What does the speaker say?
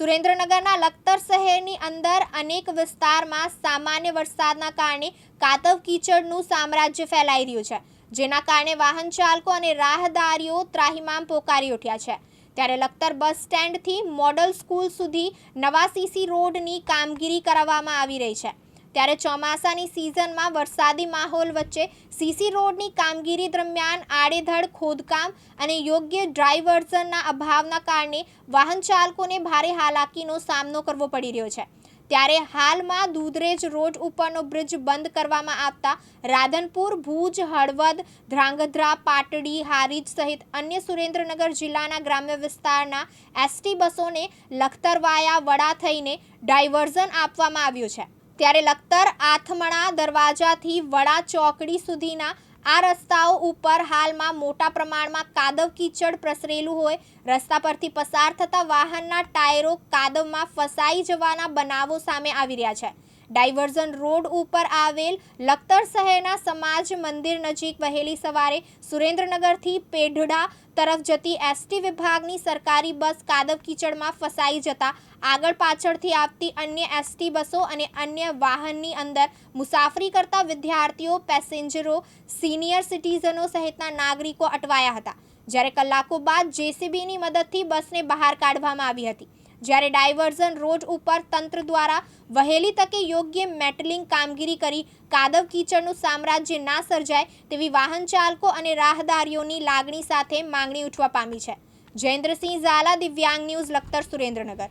સુરેન્દ્રનગરના લખતર શહેરની અંદર અનેક વિસ્તારમાં સામાન્ય વરસાદના કારણે કાતવ કીચડનું સામ્રાજ્ય ફેલાઈ રહ્યું છે, જેના કારણે વાહન ચાલકો અને રાહદારીઓ ત્રાહિમામ પોકારી ઉઠ્યા છે. ત્યારે લખતર બસ સ્ટેન્ડથી મોડલ સ્કૂલ સુધી નવા સીસી રોડની કામગીરી કરાવવામાં આવી રહી છે. ત્યારે ચોમાસાની સિઝનમાં વરસાદી માહોલ વચ્ચે સીસી રોડની કામગીરી દરમિયાન આડેધડ ખોદકામ અને યોગ્ય ડ્રાઈવર્ઝનના અભાવના કારણે વાહન ચાલકોને ભારે હાલાકીનો સામનો કરવો પડી રહ્યો છે. ત્યારે હાલમાં દૂધરેજ રોડ ઉપરનો બ્રિજ બંધ કરવામાં આવતા રાધનપુર, ભુજ, હળવદ, ધ્રાંગધ્રા, પાટડી, હારીજ સહિત અન્ય સુરેન્દ્રનગર જિલ્લાના ગ્રામ્ય વિસ્તારના એસટી બસોને લખતરવાયા વડા થઈને ડાયવર્ઝન આપવામાં આવ્યું છે. ત્યારે લખતર આથમણા દરવાજાથી વડા ચોકડી સુધીના આ રસ્તાઓ ઉપર હાલમાં મોટા પ્રમાણમાં કાદવ કીચડ પ્રસરેલું હોય. રસ્તા પરથી પસાર થતા વાહનના ટાયરો કાદવમાં ફસાઈ જવાના બનાવો સામે આવી રહ્યા છે. ડાયવર્ઝન રોડ ઉપર આવેલ લખતર શહેરના સમાજ મંદિર નજીક વહેલી સવારે સુરેન્દ્રનગરથી પેઢડા તરફ જતી એસટી વિભાગની સરકારી બસ કાદવ કીચડમાં ફસાઈ જતા આગળ પાછળથી આવતી અન્ય એસટી બસો અને અન્ય વાહનની અંદર મુસાફરી કરતા વિદ્યાર્થીઓ, પેસેન્જરો, સિનિયર સિટીઝનો સહિતના નાગરિકો અટવાયા હતા. જ્યારે કલાકો બાદ જેસીબીની મદદથી બસને બહાર કાઢવામાં આવી હતી. જ્યારે ડાયવર્ઝન રોડ ઉપર તંત્ર દ્વારા વહેલી તકે યોગ્ય મેટલિંગ કામગીરી કરી કાદવ કીચડનું સામ્રાજ્ય ના સર્જાય તેવી વાહન ચાલકો અને રાહદારીઓની લાગણી સાથે માંગણી ઉઠવા પામી છે. જયેન્દ્રસિંહ ઝાલા, દિવ્યાંગ ન્યૂઝ, લખતર સુરેન્દ્રનગર.